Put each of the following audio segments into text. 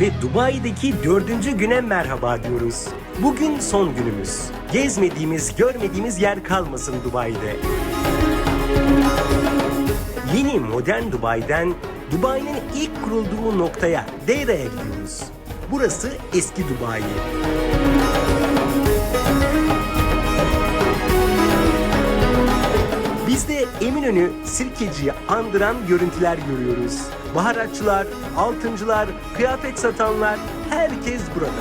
ve Dubai'deki dördüncü güne merhaba diyoruz. Bugün son günümüz. Gezmediğimiz, görmediğimiz yer kalmasın Dubai'de. Yeni modern Dubai'den Dubai'nin ilk kurulduğu noktaya, Deira'ya gidiyoruz. Burası eski Dubai. Eminönü Sirkeci'yi andıran görüntüler görüyoruz. Baharatçılar, altıncılar, kıyafet satanlar herkes burada.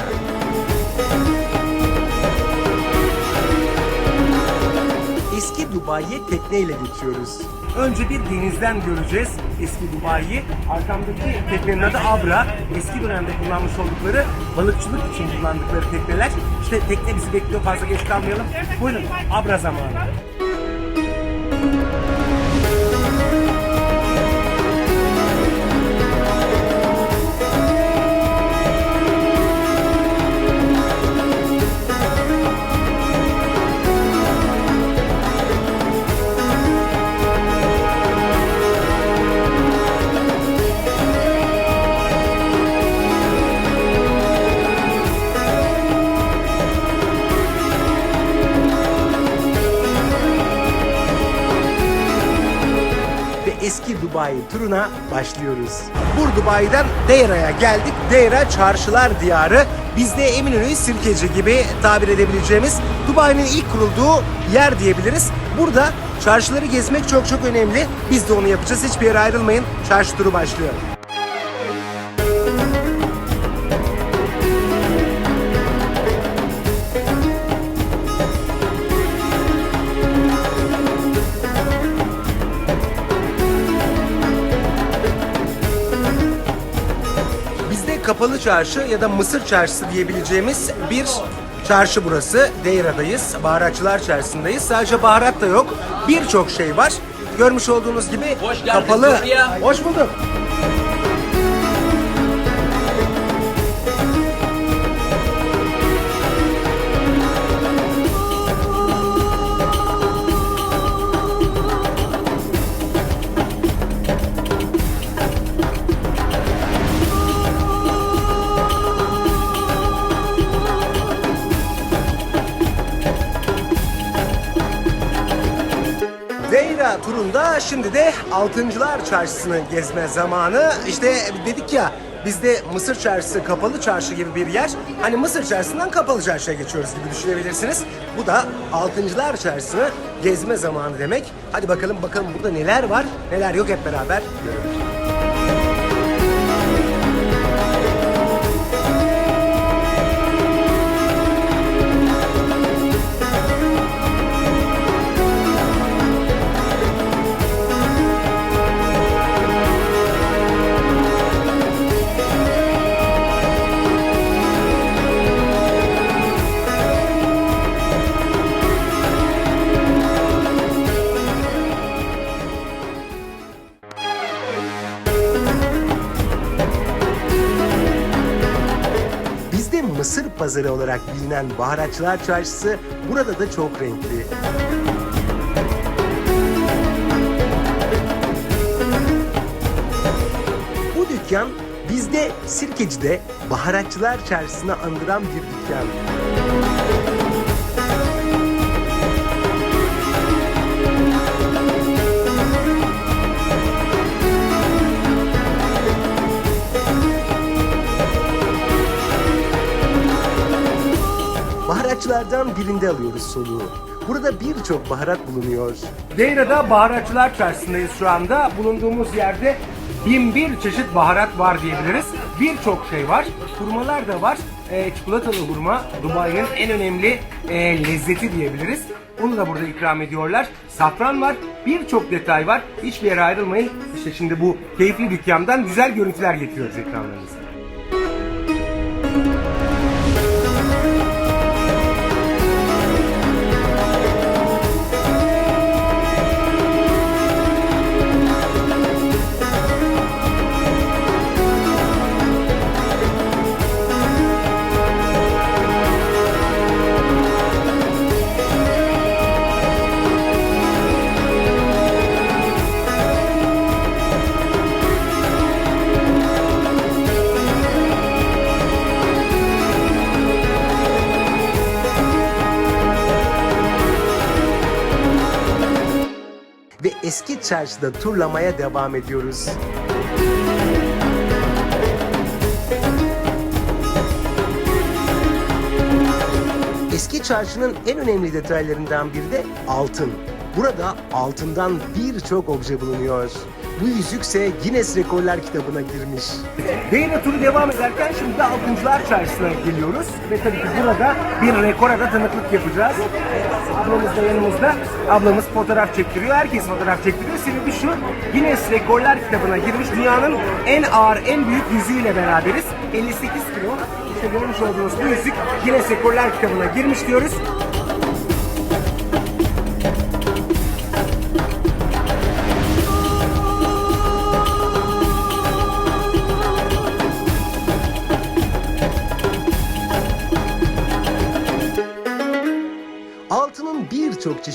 Eski Dubai'ye tekneyle geçiyoruz. Önce bir denizden göreceğiz eski Dubai'yi. Arkamdaki teknenin adı Abra. Eski dönemde kullanmış oldukları balıkçılık için kullandıkları tekneler. İşte tekne bizi bekliyor fazla geç kalmayalım. Buyurun Abra zamanı. Eski Dubai turuna başlıyoruz. Bur Dubai'den Deira'ya geldik. Deira çarşılar diyarı. Biz de Eminönü Sirkeci gibi tabir edebileceğimiz Dubai'nin ilk kurulduğu yer diyebiliriz. Burada çarşıları gezmek çok çok önemli. Biz de onu yapacağız. Hiçbir yere ayrılmayın. Çarşı turu başlıyor. Kapalı çarşı ya da Mısır çarşısı diyebileceğimiz bir çarşı burası. Deira'dayız. Baharatçılar çarşısındayız. Sadece baharat da yok. Birçok şey var. Görmüş olduğunuz gibi Hoş geldin kapalı. Suriye. Hoş bulduk. Şimdi de Altıncılar Çarşısı'nı gezme zamanı. İşte dedik ya bizde Mısır Çarşısı kapalı çarşı gibi bir yer. Hani Mısır Çarşısı'ndan kapalı çarşıya geçiyoruz gibi düşünebilirsiniz. Bu da Altıncılar Çarşısı'nı gezme zamanı demek. Hadi bakalım bakalım burada neler var neler yok hep beraber görelim. Pazarı olarak bilinen baharatçılar çarşısı burada da çok renkli. Bu dükkan bizde Sirkeci'de baharatçılar çarşısını andıran bir dükkan. Baharatçılardan birinde alıyoruz soluğu. Burada birçok baharat bulunuyor. Deira'da baharatçılar çarşısındayız şu anda. Bulunduğumuz yerde bin bir çeşit baharat var diyebiliriz. Birçok şey var. Hurmalar da var. Ee, çikolatalı hurma Dubai'nin en önemli e, lezzeti diyebiliriz. Onu da burada ikram ediyorlar. Safran var. Birçok detay var. Hiçbir yere ayrılmayın. İşte şimdi bu keyifli dükkandan güzel görüntüler getiriyoruz ekranlarınıza. Çarşıda turlamaya devam ediyoruz. Eski çarşının en önemli detaylarından biri de altın. Burada altından birçok obje bulunuyor. Bu yüzükse Guinness Rekorlar kitabına girmiş. Değne turu devam ederken şimdi de Altıncılar Çarşısı'na geliyoruz. Ve tabii ki burada bir rekora da tanıklık yapacağız. Ablamız da yanımızda. Ablamız fotoğraf çektiriyor. Herkes fotoğraf çektiriyor. Sebebi şu, Guinness Rekorlar kitabına girmiş. Dünyanın en ağır, en büyük yüzüğüyle beraberiz. 58 kilo. İşte görmüş olduğunuz bu yüzük Guinness Rekorlar kitabına girmiş diyoruz.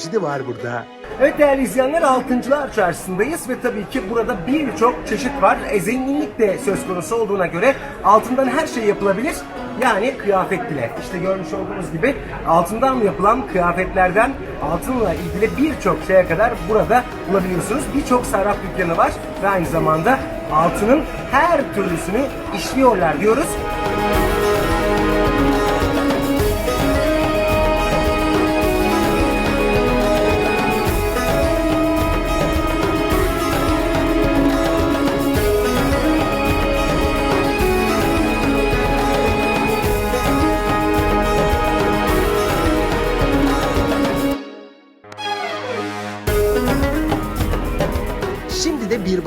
Çeşidi var burada. Evet değerli izleyenler Altıncılar Çarşısı'ndayız ve tabii ki burada birçok çeşit var. E, zenginlik de söz konusu olduğuna göre altından her şey yapılabilir. Yani kıyafet bile. İşte görmüş olduğunuz gibi altından yapılan kıyafetlerden altınla ilgili birçok şeye kadar burada bulabiliyorsunuz. Birçok sarraf dükkanı var ve aynı zamanda altının her türlüsünü işliyorlar diyoruz.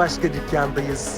Başka dükkandayız.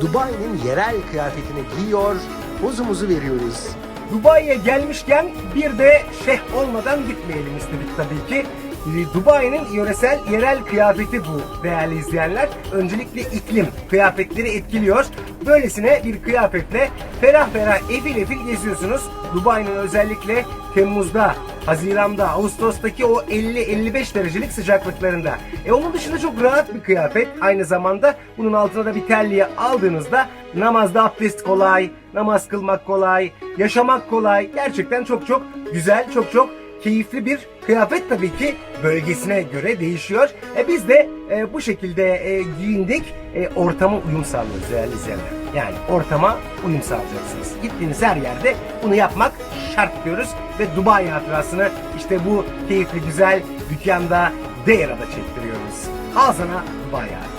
Dubai'nin yerel kıyafetini giyiyor, pozumuzu veriyoruz. Dubai'ye gelmişken bir de şeyh olmadan gitmeyelim istedik tabii ki. Ee, Dubai'nin yöresel yerel kıyafeti bu değerli izleyenler. Öncelikle iklim kıyafetleri etkiliyor. Böylesine bir kıyafetle ferah ferah efil efil geziyorsunuz. Dubai'nin özellikle Temmuz'da, Haziran'da, Ağustos'taki o 50-55 derecelik sıcaklıklarında. E onun dışında çok rahat bir kıyafet. Aynı zamanda bunun altına da bir terliği aldığınızda namazda abdest kolay, namaz kılmak kolay, yaşamak kolay. Gerçekten çok çok güzel, çok çok keyifli bir kıyafet tabii ki bölgesine göre değişiyor. E biz de e, bu şekilde e, giyindik. E, ortama uyum sağlıyoruz değerli izleyenler. Yani ortama uyum sağlayacaksınız. Gittiğiniz her yerde bunu yapmak şart diyoruz. Ve Dubai hatırasını işte bu keyifli güzel dükkanda Deira'da çektiriyoruz. Al sana Dubai hatırası.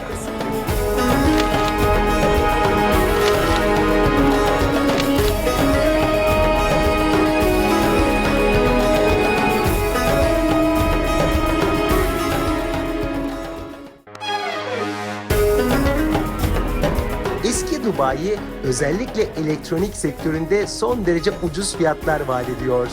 Dubai özellikle elektronik sektöründe son derece ucuz fiyatlar vaat ediyor.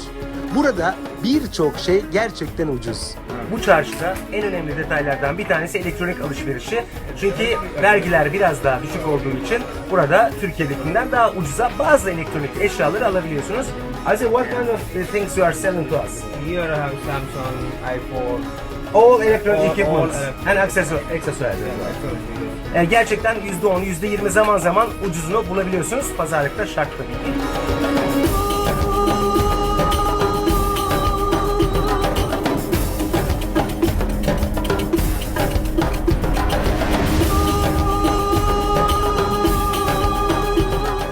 Burada birçok şey gerçekten ucuz. Bu çarşıda en önemli detaylardan bir tanesi elektronik alışverişi. Çünkü vergiler biraz daha düşük olduğu için burada Türkiye'dekinden daha ucuza bazı elektronik eşyaları alabiliyorsunuz. Aziz, what kind of things you are selling to us? Here I have Samsung, iPhone, All electronic All- equipment all electronic. and accessories. accessories. Yani gerçekten %10, %20 zaman zaman ucuzunu bulabiliyorsunuz. Pazarlıkta şart tabii ki.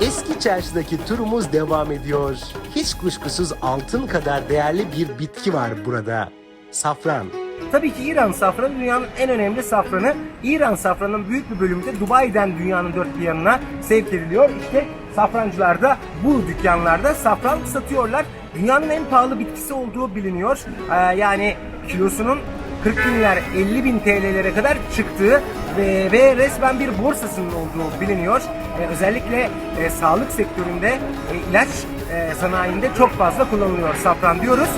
Eski çarşıdaki turumuz devam ediyor. Hiç kuşkusuz altın kadar değerli bir bitki var burada. Safran. Tabii ki İran safranı dünyanın en önemli safranı. İran safranının büyük bir bölümü de Dubai'den dünyanın dört bir yanına sevk ediliyor. İşte safrancılar da bu dükkanlarda safran satıyorlar. Dünyanın en pahalı bitkisi olduğu biliniyor. Ee, yani kilosunun 40 binler 50 bin TL'lere kadar çıktığı ve, ve resmen bir borsasının olduğu biliniyor. Ee, özellikle e, sağlık sektöründe e, ilaç e, sanayinde çok fazla kullanılıyor safran diyoruz.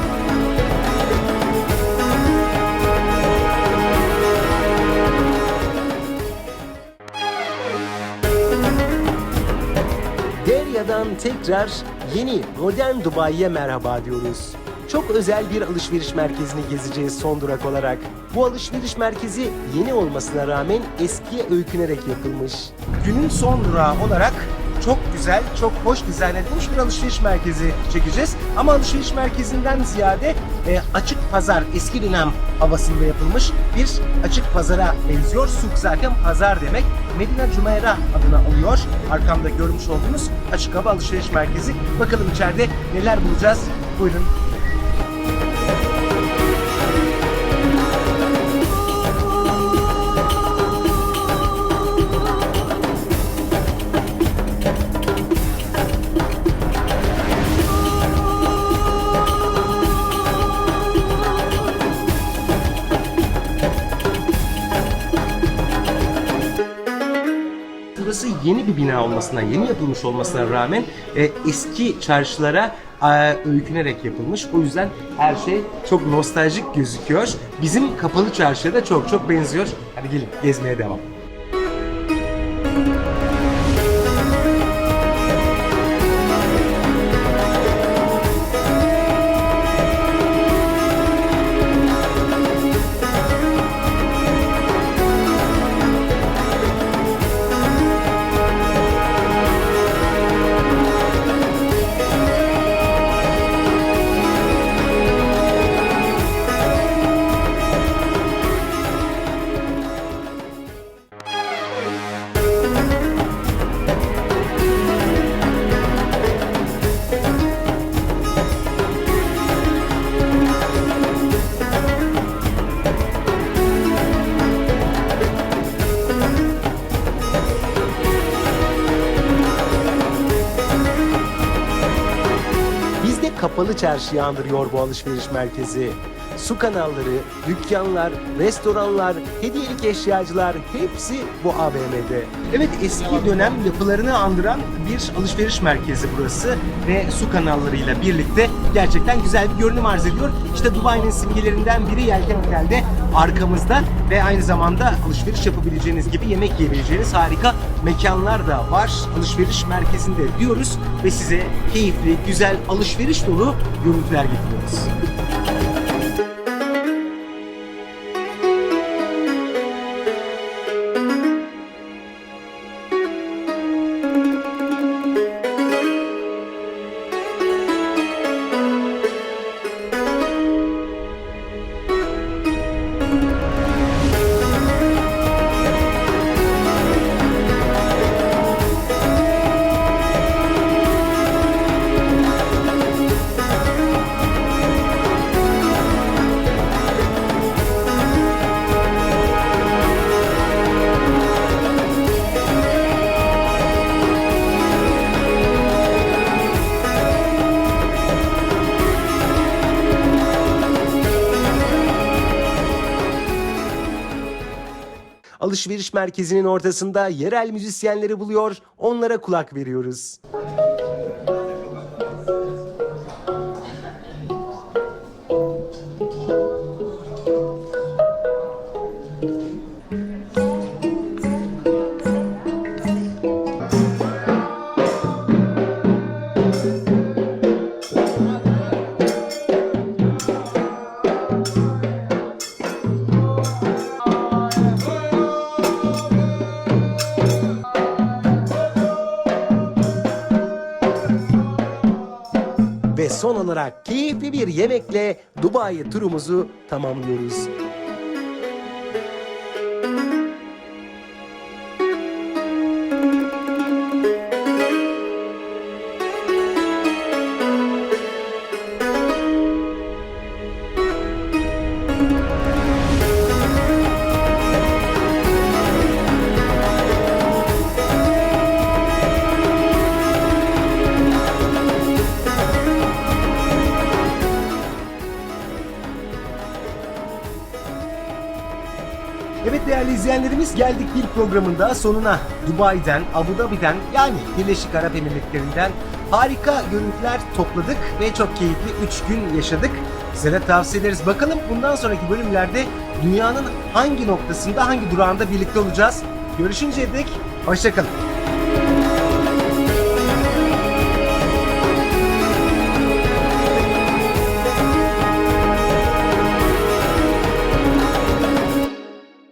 Tekrar yeni modern Dubai'ye merhaba diyoruz. Çok özel bir alışveriş merkezini gezeceğiz son durak olarak. Bu alışveriş merkezi yeni olmasına rağmen eskiye öykünerek yapılmış. Günün son durağı olarak çok güzel, çok hoş dizayn edilmiş bir alışveriş merkezi çekeceğiz. Ama alışveriş merkezinden ziyade e, açık pazar, eski dönem havasında yapılmış bir açık pazara benziyor. Suk zaten pazar demek. Medine Cumeyra adını alıyor. Arkamda görmüş olduğunuz açık hava alışveriş merkezi. Bakalım içeride neler bulacağız. Buyurun. Yeni bir bina olmasına, yeni yapılmış olmasına rağmen e, eski çarşılara e, öykünerek yapılmış. O yüzden her şey çok nostaljik gözüküyor. Bizim kapalı çarşıya da çok çok benziyor. Hadi gelin gezmeye devam. Kapalı çarşıyı andırıyor bu alışveriş merkezi. Su kanalları, dükkanlar, restoranlar, hediyelik eşyacılar hepsi bu AVM'de. Evet eski dönem yapılarını andıran bir alışveriş merkezi burası ve su kanallarıyla birlikte gerçekten güzel bir görünüm arz ediyor. İşte Dubai'nin simgelerinden biri Yelken Otel'de arkamızda ve aynı zamanda alışveriş yapabileceğiniz gibi yemek yiyebileceğiniz harika mekanlar da var alışveriş merkezinde diyoruz ve size keyifli, güzel, alışveriş dolu görüntüler getiriyoruz. Alışveriş merkezinin ortasında yerel müzisyenleri buluyor, onlara kulak veriyoruz. Son olarak keyifli bir yemekle Dubai turumuzu tamamlıyoruz. Bir programın daha sonuna. Dubai'den, Abu Dhabi'den yani Birleşik Arap Emirlikleri'nden harika görüntüler topladık ve çok keyifli 3 gün yaşadık. Size de tavsiye ederiz. Bakalım bundan sonraki bölümlerde dünyanın hangi noktasında, hangi durağında birlikte olacağız. Görüşünceye dek hoşçakalın.